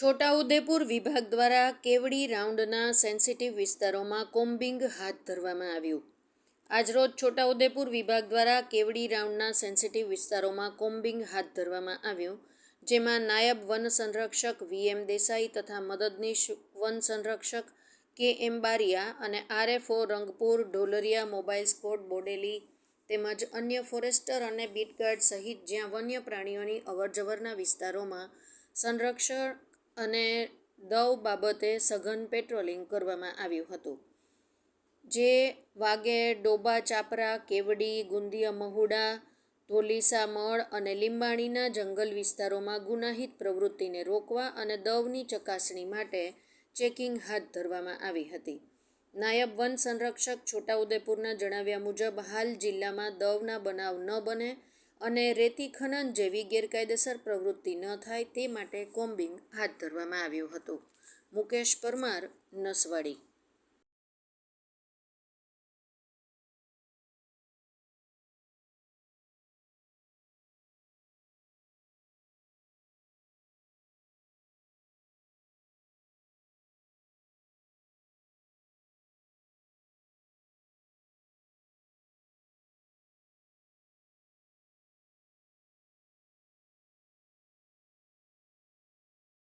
છોટાઉદેપુર વિભાગ દ્વારા કેવડી રાઉન્ડના સેન્સિટિવ વિસ્તારોમાં કોમ્બિંગ હાથ ધરવામાં આવ્યું. આજરોજ છોટાઉદેપુર વિભાગ દ્વારા કેવડી રાઉન્ડના સેન્સિટિવ વિસ્તારોમાં કોમ્બિંગ હાથ ધરવામાં આવ્યું, જેમાં નાયબ વન સંરક્ષક વીએમ દેસાઈ તથા મદદનીશ વન સંરક્ષક કે એમ બારિયા અને RFO Rangpur, Dholariya mobile sport Bodeli તેમજ અન્ય ફોરેસ્ટર અને બીટગાર્ડ સહિત જ્યાં વન્ય પ્રાણીઓની અવરજવરના વિસ્તારોમાં સંરક્ષણ અને દવ બાબતે સઘન પેટ્રોલિંગ કરવામાં આવ્યું હતું. જે વાગે ડોબા, ચાપરા, કેવડી, ગુંદિયા, મહુડા, ધોલીસા મળ અને લીંબાણીના જંગલ વિસ્તારોમાં ગુનાહિત પ્રવૃત્તિને રોકવા અને દવની ચકાસણી માટે ચેકિંગ હાથ ધરવામાં આવી હતી. નાયબ વન સંરક્ષક છોટાઉદેપુરના જણાવ્યા મુજબ, હાલ જિલ્લામાં દવના બનાવ ન બને અને રેતી ખનન જેવી ગેરકાયદેસર પ્રવૃત્તિ ન થાય તે માટે કોમ્બિંગ હાથ ધરવામાં આવ્યું હતું. મુકેશ પરમાર, નસવાડી.